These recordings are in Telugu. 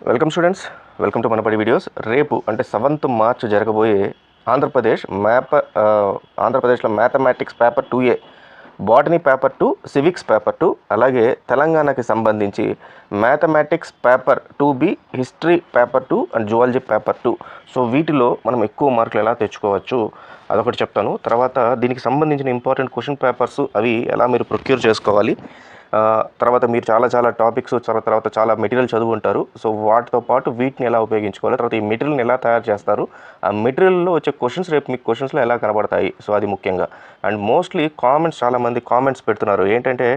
Welcome students welcome to Manabadi videos రేపు అంటే సెవెంత్ మార్చ్ జరగబోయే ఆంధ్రప్రదేశ్ మ్యాప్ ఆంధ్రప్రదేశ్లో mathematics paper two A botany paper two civics paper two అలాగే తెలంగాణకి సంబంధించి mathematics paper two B history paper two and zoology paper two so వీటిలో మనం ఎక్కువ మార్కులు ఎలా తెచ్చుకోవచ్చు అదొకటి చెప్తాను. తర్వాత దీనికి సంబంధించిన ఇంపార్టెంట్ క్వశ్చన్ పేపర్స్ అవి ఎలా మీరు ప్రొక్యూర్ చేసుకోవాలి తర్వాత మీరు చాలా చాలా టాపిక్స్ తర్వాత చాలా మెటీరియల్ చదువు ఉంటారు సో వాటితో పాటు వీటిని ఎలా ఉపయోగించుకోవాలి తర్వాత ఈ మెటీరియల్ని ఎలా తయారు చేస్తారు ఆ మెటీరియల్లో వచ్చే క్వశ్చన్స్ రేపు మీకు క్వశ్చన్స్లో ఎలా కనబడతాయి సో అది ముఖ్యంగా. అండ్ మోస్ట్లీ కామెంట్స్ చాలామంది కామెంట్స్ పెడుతున్నారు. ఏంటంటే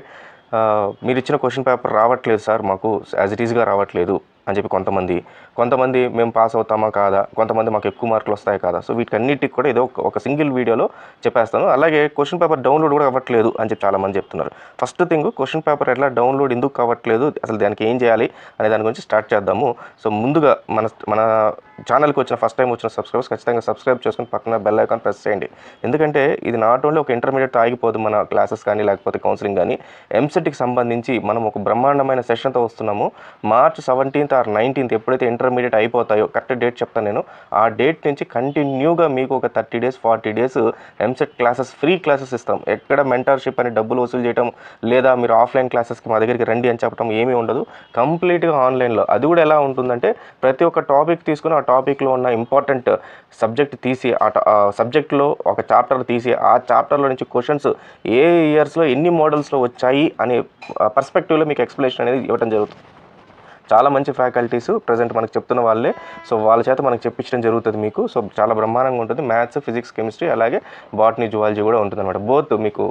మీరు ఇచ్చిన క్వశ్చన్ పేపర్ రావట్లేదు సార్ మాకు యాజ్ ఇట్ ఈజ్గా రావట్లేదు. అని చెప్పి కొంతమంది కొంతమంది మేము పాస్ అవుతామా కాదా కొంతమంది మాకు ఎక్కువ మార్కులు వస్తాయి కాదా సో వీటికన్నిటికి కూడా ఏదో ఒక- ఒక సింగిల్ వీడియోలో చెప్పేస్తాను. అలాగే క్వశ్చన్ పేపర్ డౌన్లోడ్ కూడా అవ్వట్లేదు అని చెప్పి చాలామంది చెప్తున్నారు. ఫస్ట్ థింగ్ క్వశ్చన్ పేపర్ ఎట్లా డౌన్లోడ్ ఎందుకు అవ్వట్లేదు అసలు దానికి ఏం చేయాలి అనే దాని గురించి స్టార్ట్ చేద్దాము. సో ముందుగా మన మన ఛానల్కి వచ్చిన ఫస్ట్ టైం వచ్చిన సబ్స్క్రైబర్స్ ఖచ్చితంగా సబ్స్క్రైబ్ చేసుకుని పక్కన బెల్ ఐకాన్ ప్రెస్ చేయండి. ఎందుకంటే ఇది నాట్ ఓన్లీ ఒక ఇంటర్మీడియట్ ఆగిపోదు మన క్లాసెస్ కానీ లేకపోతే కౌన్సిలింగ్ కానీ ఎంసెట్కి సంబంధించి మనం ఒక బ్రహ్మాండమైన సెషన్తో వస్తున్నాము. మార్చ్ సెవెంటీన్త్ ఆర్ నైన్టీన్త్ ఎప్పుడైతే ఇంటర్మీడియట్ అయిపోతాయో కరెక్ట్ డేట్ చెప్తాను నేను ఆ డేట్ నుంచి కంటిన్యూగా మీకు ఒక thirty days forty days EAMCET classes free classes ఇస్తాం. ఎక్కడ మెంటర్షిప్ అని డబ్బులు వసూలు చేయడం లేదా మీరు ఆఫ్లైన్ క్లాసెస్కి మా దగ్గరికి రండి అని చెప్పడం ఏమీ ఉండదు. కంప్లీట్గా ఆన్లైన్లో అది కూడా ఎలా ఉంటుందంటే ప్రతి ఒక్క టాపిక్ తీసుకుని టాపిక్లో ఉన్న ఇంపార్టెంట్ సబ్జెక్ట్ తీసి ఆ సబ్జెక్ట్లో ఒక చాప్టర్ తీసి ఆ చాప్టర్లో నుంచి క్వశ్చన్స్ ఏ ఇయర్స్లో ఎన్ని మోడల్స్లో వచ్చాయి అనే పర్స్పెక్టివ్లో మీకు ఎక్స్ప్లెనేషన్ అనేది ఇవ్వడం జరుగుతుంది. చాలా మంచి ఫ్యాకల్టీస్ ప్రజెంట్ మనకు చెప్తున్న వాళ్ళే. సో వాళ్ళ చేత మనకు చెప్పించడం జరుగుతుంది మీకు. సో చాలా బ్రహ్మాండంగా ఉంటుంది. మ్యాథ్స్ ఫిజిక్స్ కెమిస్ట్రీ అలాగే బాటనీ జువాలజీ కూడా ఉంటుంది అనమాట బోత్ మీకు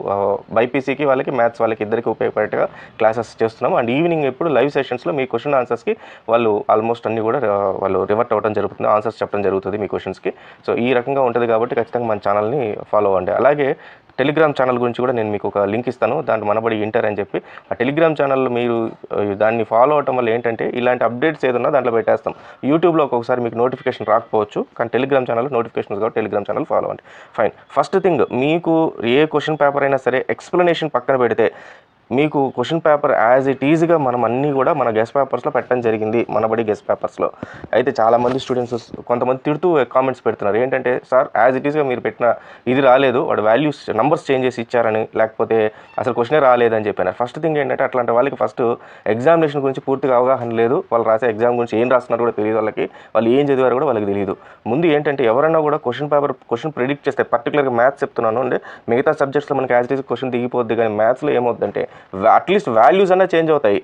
బైపీసీకి వాళ్ళకి మ్యాథ్స్ వాళ్ళకి ఇద్దరికి ఉపయోగపడేట్టుగా క్లాసెస్ చేస్తున్నాం అండ్ ఈవినింగ్ ఇప్పుడు లైవ్ సెషన్స్లో మీ క్వశ్చన్ ఆన్సర్స్కి వాళ్ళు ఆల్మోస్ట్ అన్ని కూడా వాళ్ళు రివర్ట్ అవ్వడం జరుగుతుంది. ఆన్సర్స్ చెప్పడం జరుగుతుంది మీ క్వశ్చన్స్కి సో ఈ రకంగా ఉంటుంది కాబట్టి ఖచ్చితంగా మన ఛానల్ని ఫాలో అవ్వండి. అలాగే టెలిగ్రామ్ ఛానల్ గురించి కూడా నేను మీకు ఒక లింక్ ఇస్తాను. దాంట్లో మనబడి ఇంటర్ అని చెప్పి ఆ టెలిగ్రామ్ ఛానల్లో మీరు దాన్ని ఫాలో అవటం వల్ల ఏంటంటే ఇలాంటి అప్డేట్స్ ఏదన్నా దాంట్లో పెట్టేస్తాం. యూట్యూబ్లో ఒక్కొక్కసారి మీకు నోటిఫికేషన్ రాకపోవచ్చు కానీ టెలిగ్రామ్ ఛానల్ నోటిఫికేషన్ కాబట్టి టెలిగ్రామ్ ఛానల్ ఫాలో అవ్వండి. ఫైన్. ఫస్ట్ థింగ్ మీకు ఏ క్వశ్చన్ పేపర్ అయినా సరే ఎక్స్ప్లెనేషన్ పక్కన పెడితే మీకు క్వశ్చన్ పేపర్ యాజ్ ఇట్ ఈజ్గా మనం అన్నీ కూడా మన గెస్ట్ పేపర్స్లో పెట్టడం జరిగింది మనబడి గెస్ట్ పేపర్స్లో. అయితే చాలామంది స్టూడెంట్స్ కొంతమంది తిడుతూ కామెంట్స్ పెడుతున్నారు. ఏంటంటే సార్ యాజ్ ఇట్ ఈస్గా మీరు పెట్టిన ఇది రాలేదు వాడు వాల్యూస్ నంబర్స్ చేంజ్ చేసి ఇచ్చారని లేకపోతే అసలు క్వశ్చనే రాలేదని చెప్పాను. ఫస్ట్ థింగ్ ఏంటంటే అట్లాంటి వాళ్ళకి ఫస్ట్ ఎగ్జామినేషన్ గురించి పూర్తిగా అవగాహన లేదు. వాళ్ళు రాసే ఎగ్జామ్ గురించి ఏం రాస్తున్నారు కూడా తెలియదు వాళ్ళకి. వాళ్ళు ఏం చదివారు కూడా వాళ్ళకి తెలియదు. ముందు ఏంటంటే ఎవరైనా కూడా క్వశ్చన్ పేపర్ క్వశ్చన్ ప్రిడిక్ట్ చేస్తే పర్టికులర్గా మ్యాథ్స్ చెప్తున్నాను అంటే మిగతా సబ్జెక్ట్స్లో మనకి యాజ్ ఇట్ ఈస్ క్వశ్చన్ దిగిపోద్ది కానీ మ్యాథ్స్లో ఏమవుతుందంటే అట్లీస్ట్ వాల్యూస్ అన్నా చేంజ్ అవుతాయి.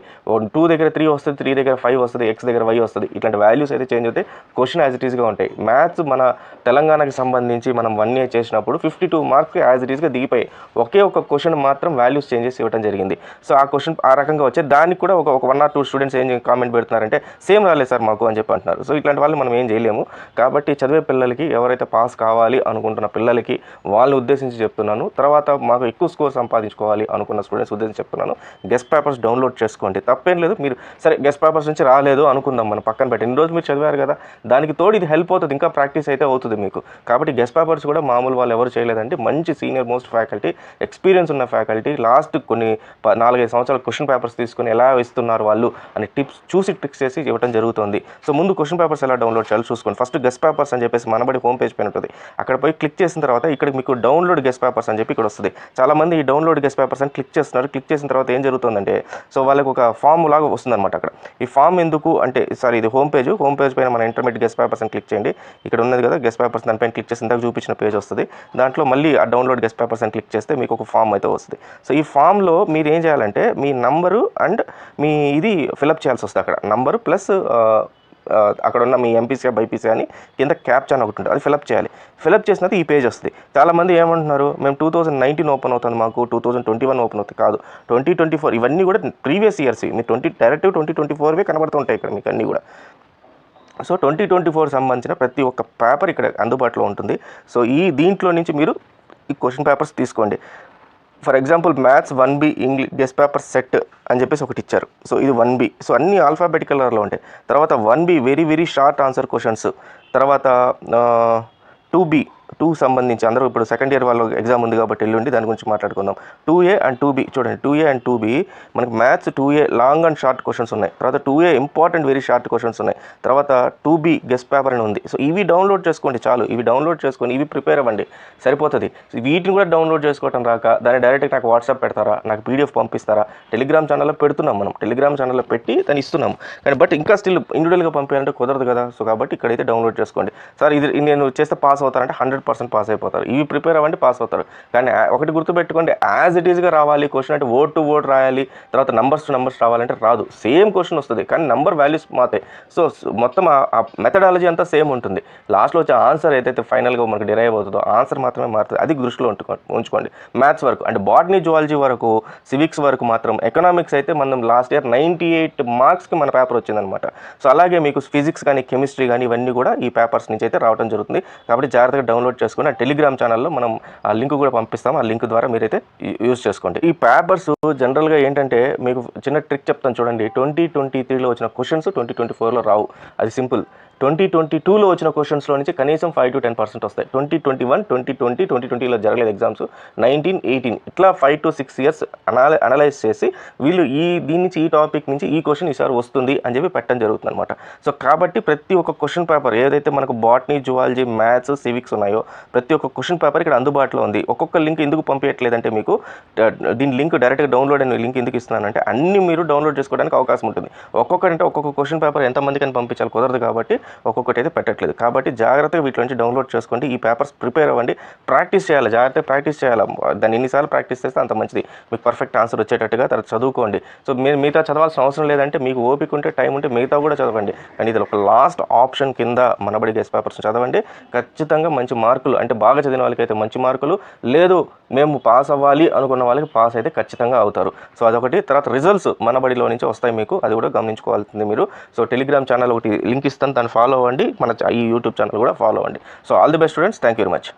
టూ దగ్గర త్రీ వస్తుంది త్రీ దగ్గర ఫైవ్ వస్తుంది ఎక్స్ దగ్గర వై వస్తుంది. ఇట్లాంటి వాల్యూస్ అయితే చేంజ్ అవుతాయి. క్వశ్చన్ యాజ్ ఇట్ ఈస్గా ఉంటాయి. మ్యాథ్స్ మన తెలంగాణకి సంబంధించి మనం వన్ ఇయర్ చేసినప్పుడు fifty two marks as it ఈస్గా దిగిపోయాయి ఒకే ఒక క్వశ్చన్ మాత్రం వాల్యూస్ చేంజెస్ ఇవ్వడం జరిగింది. సో ఆ క్వశ్చన్ ఆ రకంగా వచ్చే దానికి కూడా ఒక ఒక వన్ ఆర్ టూ స్టూడెంట్స్ ఏం కామెంట్ పెడుతున్నారంటే సేమ్ రాలేదు సార్ మాకు అని చెప్పి అంటున్నారు. సో ఇట్లాంటి వాళ్ళు మనం ఏం చేయలేము. కాబట్టి చదివే పిల్లలకి ఎవరైతే పాస్ కావాలి అనుకుంటున్న పిల్లలకి వాళ్ళని ఉద్దేశించి చెప్తున్నాను. తర్వాత మాకు ఎక్కువ స్కోర్ సంపాదించుకోవాలి అనుకున్న స్టూడెంట్స్ ఉద్దేశించి చెప్తున్నాను. గెస్ట్ పేపర్స్ డౌన్లోడ్ చేసుకోండి. తప్పేం లేదు. మీరు సరే గెస్ట్ పేపర్స్ నుంచి రాలేదు అనుకుందాం మనం పక్కన పెట్టి ఇన్ని రోజు మీరు చదివారు కదా దానికి తోడు ఇది హెల్ప్ అవుతుంది. ఇంకా ప్రాక్టీస్ అయితే అవుతుంది మీకు. కాబట్టి గెస్ట్ పేపర్స్ కూడా మామూలు వాళ్ళు ఎవరు చేయలేదంటే మంచి సీనియర్ మోస్ట్ ఫ్యాకల్టీ ఎక్స్పీరియన్స్ ఉన్న ఫ్యాకల్టీ లాస్ట్ కొన్ని నాలుగైదు సంవత్సరాల క్వశ్చన్ పేపర్స్ తీసుకొని ఎలా ఇస్తున్నారు వాళ్ళు అని టిప్స్ చూసి ట్రిక్స్ చేసి ఇవ్వడం జరుగుతుంది. సో ముందు క్వశ్చన్ పేపర్స్ ఎలా డౌన్లోడ్ చేయాలో చూసుకోండి. ఫస్ట్ గెస్ట్ పేపర్స్ అని చెప్పేసి మనబడి హోమ్ పేజ్ పైన ఉంటుంది. అక్కడ పోయి క్లిక్ చేసిన తర్వాత ఇక్కడ మీకు డౌన్లోడ్ గెస్ట్ పేపర్స్ అని చెప్పి ఇక్కడ వస్తుంది. చాలా మంది ఈ డౌన్లోడ్ గెస్ట్ పేపర్స్ అని క్లిక్ చేస్తున్నారు. క్లిక్ చేసిన తర్వాత ఏం జరుగుతుందంటే సో వాళ్ళకి ఒక ఫామ్ లాగా వస్తుందన్నమాట అక్కడ. ఈ ఫామ్ ఎందుకు అంటే సారీ ఇది హోమ్ పేజ్ హోమ్ పేజ్ పైన మన ఇంటర్మీడియట్ గెస్ట్ పేపర్స్ అని క్లిక్ చేయండి. ఇక్కడ ఉన్నది కదా గెస్ట్ పేపర్స్ దానిపైన క్లిక్ చేసిన దాకా చూపించిన పేజ్ వస్తుంది. దాంట్లో మళ్ళీ ఆ డౌన్లోడ్ గెస్ట్ పేపర్స్ అని క్లిక్ చేస్తే మీకు ఒక ఫామ్ అయితే వస్తుంది. సో ఈ ఫామ్లో మీరు ఏం చేయాలంటే మీ నంబరు అండ్ మీ ఇది ఫిలప్ చేయాల్సి వస్తుంది అక్కడ. నంబరు ప్లస్ అక్కడ ఉన్న మీ ఎంపీసీ బైపీసీ అని కింద క్యాప్చా అని ఒకటి ఉంటుంది. అది ఫిలప్ చేయాలి. ఫిలప్ చేసినది ఈ పేజ్ వస్తుంది. చాలామంది ఏమంటున్నారు మేము టూ థౌసండ్ నైన్టీన్ ఓపెన్ అవుతుంది మాకు two thousand twenty one open అవుతుంది కాదు. ట్వంటీ ట్వంటీ ఫోర్ ఇవన్నీ కూడా ప్రీవియస్ ఇయర్స్ మీ ట్వంటీ డైరెక్ట్ ట్వంటీ ట్వంటీ ఫోర్వే కనబడుతుంటాయి ఇక్కడ మీకు అన్నీ కూడా. సో ట్వంటీ ట్వంటీ ఫోర్ సంబంధించిన ప్రతి ఒక్క పేపర్ ఇక్కడ అందుబాటులో ఉంటుంది. సో ఈ దీంట్లో నుంచి మీరు ఈ క్వశ్చన్ పేపర్స్ తీసుకోండి. For example maths one B English guest paper set అని చెప్పేసి ఒకటి ఇచ్చారు. సో ఇది వన్ బి. సో అన్ని ఆల్ఫాబెటికల్లో ఉంటాయి. తర్వాత one B very very short answer questions తర్వాత టూ బి టూ సంబంధించి అందరూ ఇప్పుడు సెకండ్ ఇయర్ వాళ్ళు ఎగ్జామ్ ఉంది కాబట్టి ఎల్లుండి దాని గురించి మాట్లాడుకుందాం. Two A and two B చూడండి two A and two B మనకి maths two A long and short questions ఉన్నాయి. తర్వాత two A important very short questions ఉన్నాయి. తర్వాత టూ బి గెస్ట్ పేపర్ అని ఉంది. సో ఇవి డౌన్లోడ్ చేసుకోండి చాలు. ఇవి డౌన్లోడ్ చేసుకొని ఇవి ప్రిపేర్ అవ్వండి. సరిపోతుంది. వీటిని కూడా డౌన్లోడ్ చేసుకోవటం రాక దాన్ని డైరెక్ట్గా నాకు వాట్సాప్ పెడతారా? నాకు పీడిఎఫ్ పంపిస్తారా? టెలిగ్రామ్ ఛానల్లో పెడుతున్నాం మనం. టెలిగ్రామ్ ఛానల్లో పెట్టి దాన్ని ఇస్తున్నాం. కానీ బట్ ఇంకా స్టిల్ ఇండివిజువల్గా పంపించాలంటే కుదరదు కదా. సో కాబట్టి ఇక్కడైతే డౌన్లోడ్ చేసుకోండి. సార్ ఇది నేను చేస్తే పాస్ అవుతారంటే హండ్రెడ్ పర్సెంట్ పాస్ అయిపోతారు. ఇవి ప్రిపేర్ అవ్వండి పాస్ అవుతారు. కానీ ఒకటి గుర్తుపెట్టుకోండి యాజ్ ఇట్ ఈస్గా రావాలి క్వశ్చన్ అంటే ఓట్ టు ఓట్ రాయాలి తర్వాత నంబర్స్ టు నంబర్స్ రావాలంటే రాదు. సేమ్ క్వశ్చన్ వస్తుంది కానీ నంబర్ వాల్యూస్ మాతే సో మొత్తం ఆ మెథడాలజీ అంతా సేమ్ ఉంటుంది. లాస్ట్లో వచ్చే ఆన్సర్ ఏదైతే ఫైనల్గా మనకు డిరైవ్ అవుతుందో ఆన్సర్ మాత్రమే మారుతుంది. అది దృష్టిలో ఉంటుకో- ఉంచుకోండి. మ్యాథ్స్ వరకు అంటే బాటనీ జువాలజీ వరకు సివిక్స్ వరకు మాత్రం ఎకనామిక్స్ అయితే మనం లాస్ట్ ఇయర్ నైంటీ ఎయిట్ మార్క్స్కి మన పేపర్ వచ్చిందనమాట. సో అలాగే మీకు ఫిజిక్స్ కానీ కెమిస్ట్రీ కానీ ఇవన్నీ కూడా ఈ పేపర్స్ నుంచి అయితే రావడం జరుగుతుంది. కాబట్టి జాగ్రత్తగా డౌన్లోడ్ చేసుకుని ఆ టెలిగ్రామ్ ఛానల్లో మనం ఆ లింక్ కూడా పంపిస్తాం. ఆ లింక్ ద్వారా మీరైతే యూజ్ చేసుకోండి. ఈ పేపర్స్ జనరల్గా ఏంటంటే మీకు చిన్న ట్రిక్ చెప్తాను చూడండి. ట్వంటీ ట్వంటీ త్రీలో వచ్చిన క్వశ్చన్స్ ట్వంటీ ట్వంటీ ఫోర్లో రావు. అది సింపుల్. ట్వంటీ ట్వంటీ టూలో వచ్చిన క్వశ్చన్స్లో నుంచి కనీసం ఫైవ్ టు టెన్ పర్సెంట్ వస్తాయి. Twenty twenty one twenty twenty twenty ట్వంటీలో జరగలేదు ఎగ్జామ్స్ నైన్టీన్ ఎయిటీన్ ఇట్లా ఫైవ్ టు సిక్స్ ఇయర్స్ అనాలి అనలైజ్ చేసి వీళ్ళు ఈ దీని నుంచి ఈ టాపిక్ నుంచి ఈ క్వశ్చన్ ఈసారి వస్తుంది అని చెప్పి పెట్టడం జరుగుతుంది అనమాట సో కాబట్టి ప్రతి ఒక్క క్వశ్చన్ పేపర్ ఏదైతే మనకు బాటనీ జువాలజీ మ్యాథ్స్ సివిక్స్ ఉన్నాయో ప్రతి ఒక్క క్వశ్చన్ పేపర్ ఇక్కడ అందుబాటులో ఉంది. ఒక్కొక్క లింక్ ఎందుకు పంపించట్లేదంటే మీకు దీని లింక్ డైరెక్ట్గా డౌన్లోడ్ అయిన లింక్ ఎందుకు ఇస్తున్నానంటే అన్ని మీరు డౌన్లోడ్ చేసుకోవడానికి అవకాశం ఉంటుంది. ఒక్కొక్కటి అంటే ఒక్కొక్క క్వశ్చన్ పేపర్ ఎంతమందికి అని పంపించాలి కుదరదు కాబట్టి ఒక్కొక్కటి అయితే పెట్టట్లేదు. కాబట్టి జాగ్రత్తగా వీటి నుంచి డౌన్లోడ్ చేసుకోండి ఈ పేపర్స్ ప్రిపేర్ అవ్వండి. ప్రాక్టీస్ చేయాలి. జాగ్రత్తగా ప్రాక్టీస్ చేయాలి. దాన్ని ఎన్నిసార్లు ప్రాక్టీస్ చేస్తే అంత మంచిది. మీకు పర్ఫెక్ట్ ఆన్సర్ వచ్చేటట్టుగా తర్వాత చదువుకోండి. సో మీరు మిగతా చదవాల్సిన అవసరం లేదంటే మీకు ఓపిక ఉంటే టైం ఉంటే మిగతా కూడా చదవండి. అండ్ ఇది ఒక లాస్ట్ ఆప్షన్ కింద మనబడి గెస్ పేపర్స్ చదవండి. ఖచ్చితంగా మంచి మార్కులు అంటే బాగా చదివిన వాళ్ళకైతే మంచి మార్కులు. లేదు మేము పాస్ అవ్వాలి అనుకున్న వాళ్ళకి పాస్ అయితే ఖచ్చితంగా అవుతారు. సో అదొకటి. తర్వాత రిజల్ట్స్ మనబడిలో నుంచి వస్తాయి మీకు. అది కూడా గమనించుకోవాల్సింది మీరు. సో టెలిగ్రామ్ ఛానల్ ఒకటి లింక్ ఇస్తాను. దాన్ని ఫాలో అవ్వండి. మన ఈ యూట్యూబ్ ఛానల్ కూడా ఫాలో అవ్వండి. So all the best students thank you very much